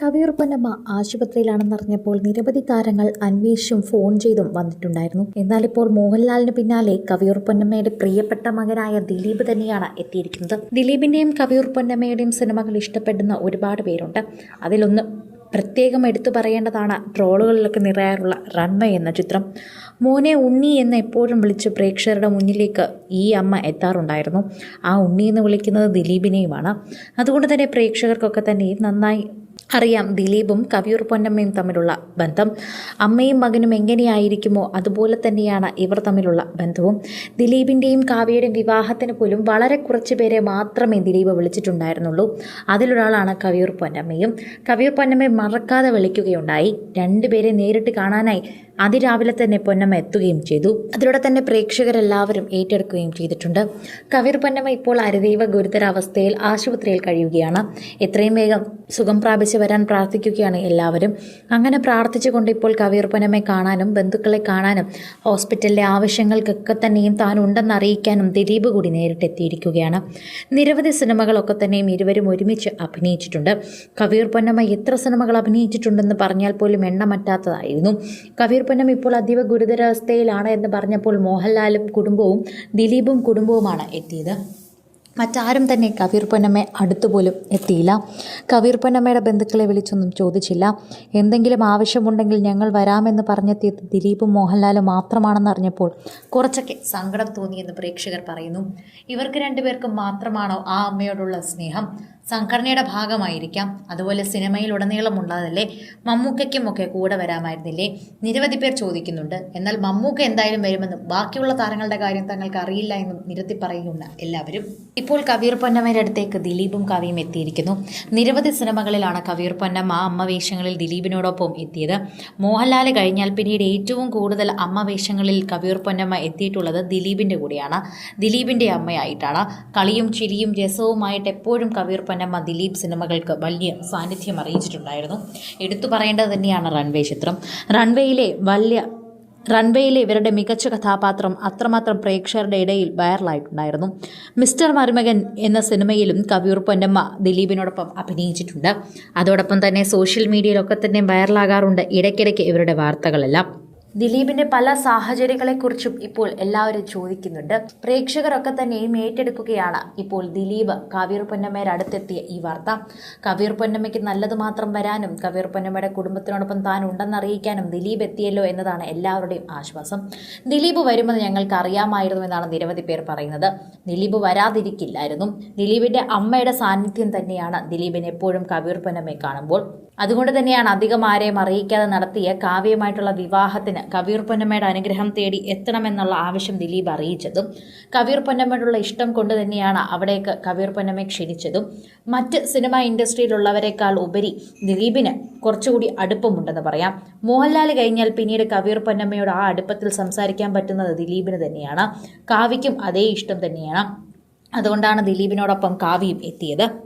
കവിയൂർ പൊന്നമ്മ ആശുപത്രിയിലാണെന്നറിഞ്ഞപ്പോൾ നിരവധി താരങ്ങൾ അന്വേഷിച്ചും ഫോൺ ചെയ്തും വന്നിട്ടുണ്ടായിരുന്നു. എന്നാൽ ഇപ്പോൾ മോഹൻലാലിന് പിന്നാലെ കവിയൂർ പൊന്നമ്മയുടെ പ്രിയപ്പെട്ട മകനായ ദിലീപ് തന്നെയാണ് എത്തിയിരിക്കുന്നത്. ദിലീപിന്റെയും കവിയൂർ പൊന്നമ്മയുടെയും സിനിമകൾ ഇഷ്ടപ്പെടുന്ന ഒരുപാട് പേരുണ്ട്. അതിലൊന്ന് പ്രത്യേകം എടുത്തു പറയേണ്ടതാണ് ട്രോളുകളിലൊക്കെ നിറയാറുള്ള റൺവേ എന്ന ചിത്രം. മോനെ ഉണ്ണി എന്ന് എപ്പോഴും വിളിച്ച് പ്രേക്ഷകരുടെ മുന്നിലേക്ക് ഈ അമ്മ എത്താറുണ്ടായിരുന്നു. ആ ഉണ്ണി എന്ന് വിളിക്കുന്നത് ദിലീപിനെയുമാണ്. അതുകൊണ്ട് തന്നെ പ്രേക്ഷകർക്കൊക്കെ തന്നെ നന്നായി അറിയാം ദിലീപും കവിയൂർ പൊന്നമ്മയും തമ്മിലുള്ള ബന്ധം. അമ്മയും മകനും എങ്ങനെയായിരിക്കുമോ അതുപോലെ തന്നെയാണ് ഇവർ തമ്മിലുള്ള ബന്ധവും. ദിലീപിന്റെയും കാവ്യയുടെയും വിവാഹത്തിന് പോലും വളരെ കുറച്ച് പേരെ മാത്രമേ ദിലീപ് വിളിച്ചിട്ടുണ്ടായിരുന്നുള്ളൂ. അതിലൊരാളാണ് കവിയൂർ പൊന്നമ്മയും. കവിയൂർ പൊന്നമ്മയെ മറക്കാതെ വിളിക്കുകയുണ്ടായി. രണ്ടുപേരെ നേരിട്ട് കാണാനായി അതിരാവിലെ തന്നെ പൊന്നമ്മ എത്തുകയും ചെയ്തു. അതിലൂടെ തന്നെ പ്രേക്ഷകരെല്ലാവരും ഏറ്റെടുക്കുകയും ചെയ്തിട്ടുണ്ട്. കവിർ പൊന്നമ്മ ഇപ്പോൾ അരുതീവ ഗുരുതരാവസ്ഥയിൽ ആശുപത്രിയിൽ കഴിയുകയാണ്. എത്രയും വേഗം സുഖം പ്രാപിച്ച് വരാൻ പ്രാർത്ഥിക്കുകയാണ് എല്ലാവരും. അങ്ങനെ പ്രാർത്ഥിച്ചുകൊണ്ട് ഇപ്പോൾ കവിർ പൊന്നമ്മയെ കാണാനും ബന്ധുക്കളെ കാണാനും ഹോസ്പിറ്റലിലെ ആവശ്യങ്ങൾക്കൊക്കെ തന്നെയും താൻ ഉണ്ടെന്ന് അറിയിക്കാനും ദിലീപ് കൂടി നേരിട്ടെത്തിയിരിക്കുകയാണ്. നിരവധി സിനിമകളൊക്കെ തന്നെയും ഇരുവരും ഒരുമിച്ച് അഭിനയിച്ചിട്ടുണ്ട്. കവിർ പൊന്നമ്മ എത്ര സിനിമകൾ അഭിനയിച്ചിട്ടുണ്ടെന്ന് പറഞ്ഞാൽ പോലും എണ്ണമറ്റാത്തതായിരുന്നു. കവിയൂർ പൊന്നമ്മ ഇപ്പോൾ അതീവ ഗുരുതരാവസ്ഥയിലാണ് എന്ന് പറഞ്ഞപ്പോൾ മോഹൻലാലും കുടുംബവും ദിലീപും കുടുംബവുമാണ് എത്തിയത്. മറ്റാരും തന്നെ കവിർ പൊന്നമ്മ അടുത്തുപോലും എത്തിയില്ല. കവിർ പൊന്നമ്മയുടെ ബന്ധുക്കളെ വിളിച്ചൊന്നും ചോദിച്ചില്ല. എന്തെങ്കിലും ആവശ്യമുണ്ടെങ്കിൽ ഞങ്ങൾ വരാമെന്ന് പറഞ്ഞെത്തിയത് ദിലീപും മോഹൻലാലും മാത്രമാണെന്ന് അറിഞ്ഞപ്പോൾ കുറച്ചൊക്കെ സങ്കടം തോന്നിയെന്ന് പ്രേക്ഷകർ പറയുന്നു. ഇവർക്ക് രണ്ടുപേർക്കും മാത്രമാണോ ആ അമ്മയോടുള്ള സ്നേഹം? സംഘടനയുടെ ഭാഗമായിരിക്കാം. അതുപോലെ സിനിമയിൽ ഉടനീളമുള്ളതല്ലേ മമ്മൂക്കയ്ക്കും ഒക്കെ കൂടെ വരാമായിരുന്നില്ലേ? നിരവധി പേർ ചോദിക്കുന്നുണ്ട്. എന്നാൽ മമ്മൂക്ക എന്തായാലും വരുമെന്നും ബാക്കിയുള്ള താരങ്ങളുടെ കാര്യം തങ്ങൾക്ക് അറിയില്ല എന്നും നിരത്തി പറയുന്ന എല്ലാവരും. ഇപ്പോൾ കവീർ പൊന്നമ്മയുടെ അടുത്തേക്ക് ദിലീപും കവിയും എത്തിയിരിക്കുന്നു. നിരവധി സിനിമകളിലാണ് കവീർ പൊന്നമ്മ അമ്മ വേഷങ്ങളിൽ ദിലീപിനോടൊപ്പം എത്തിയത്. മോഹൻലാൽ കഴിഞ്ഞാൽ പിന്നീട് ഏറ്റവും കൂടുതൽ അമ്മ വേഷങ്ങളിൽ കവീർ പൊന്നമ്മ എത്തിയിട്ടുള്ളത് ദിലീപിന്റെ കൂടെയാണ്. ദിലീപിന്റെ അമ്മയായിട്ടാണ്. കളിയും ചിരിയും രസവുമായിട്ട് എപ്പോഴും കവീർ പൊന്നമ്മ ദിലീപ് സിനിമകൾക്ക് വലിയ സാന്നിധ്യം അറിയിച്ചിട്ടുണ്ടായിരുന്നു. എടുത്തു പറയേണ്ടത് തന്നെയാണ് റൺവേ ചിത്രം. റൺവേയിലെ വലിയ റൺവേയിലെ ഇവരുടെ മികച്ച കഥാപാത്രം അത്രമാത്രം പ്രേക്ഷകരുടെ ഇടയിൽ വൈറലായിട്ടുണ്ടായിരുന്നു. മിസ്റ്റർ മരുമകൻ എന്ന സിനിമയിലും കവിയൂർ പൊന്നമ്മ ദിലീപിനോടൊപ്പം അഭിനയിച്ചിട്ടുണ്ട്. അതോടൊപ്പം തന്നെ സോഷ്യൽ മീഡിയയിലൊക്കെ തന്നെ വൈറലാകാറുണ്ട്. ഇടയ്ക്കിടയ്ക്ക് ഇവരുടെ വാർത്തകളെല്ലാം. ദിലീപിന്റെ പല സാഹചര്യങ്ങളെക്കുറിച്ചും ഇപ്പോൾ എല്ലാവരും ചോദിക്കുന്നുണ്ട്. പ്രേക്ഷകരൊക്കെ തന്നെയും ഏറ്റെടുക്കുകയാണ് ഇപ്പോൾ ദിലീപ് കവീർ പൊന്നമ്മയുടെ അടുത്തെത്തിയ ഈ വാർത്ത. കവീർ പൊന്നമ്മയ്ക്ക് നല്ലത് മാത്രം വരാനും കവീർ പൊന്നമ്മയുടെ കുടുംബത്തിനോടൊപ്പം താൻ ഉണ്ടെന്ന് അറിയിക്കാനും ദിലീപ് എത്തിയല്ലോ എന്നതാണ് എല്ലാവരുടെയും ആശ്വാസം. ദിലീപ് വരുമെന്ന് ഞങ്ങൾക്ക് അറിയാമായിരുന്നു എന്നാണ് നിരവധി പേർ പറയുന്നത്. ദിലീപ് വരാതിരിക്കില്ലായിരുന്നു. ദിലീപിന്റെ അമ്മയുടെ സാന്നിധ്യം തന്നെയാണ് ദിലീപിനെ എപ്പോഴും കവീർ പൊന്നമ്മയെ കാണുമ്പോൾ. അതുകൊണ്ട് തന്നെയാണ് അധികം ആരെയും അറിയിക്കാതെ നടത്തിയ കാവ്യമായിട്ടുള്ള വിവാഹത്തിന് കവിയൂർ പൊന്നമ്മയുടെ അനുഗ്രഹം തേടി എത്തണമെന്നുള്ള ആവശ്യം ദിലീപ് അറിയിച്ചതും കവീർ പൊന്നമ്മയോടുള്ള ഇഷ്ടം കൊണ്ട് തന്നെയാണ് അവിടേക്ക് കവീർ പൊന്നമ്മയെ ക്ഷണിച്ചതും. മറ്റ് സിനിമാ ഇൻഡസ്ട്രിയിലുള്ളവരെക്കാൾ ഉപരി ദിലീപിന് കുറച്ചുകൂടി അടുപ്പമുണ്ടെന്ന് പറയാം. മോഹൻലാൽ കഴിഞ്ഞാൽ പിന്നീട് കവീർ പൊന്നമ്മയോട് ആ അടുപ്പത്തിൽ സംസാരിക്കാൻ പറ്റുന്നത് ദിലീപിന് തന്നെയാണ്. കാവ്യയ്ക്കും അതേ ഇഷ്ടം തന്നെയാണ്. അതുകൊണ്ടാണ് ദിലീപിനോടൊപ്പം കാവ്യയും എത്തിയത്.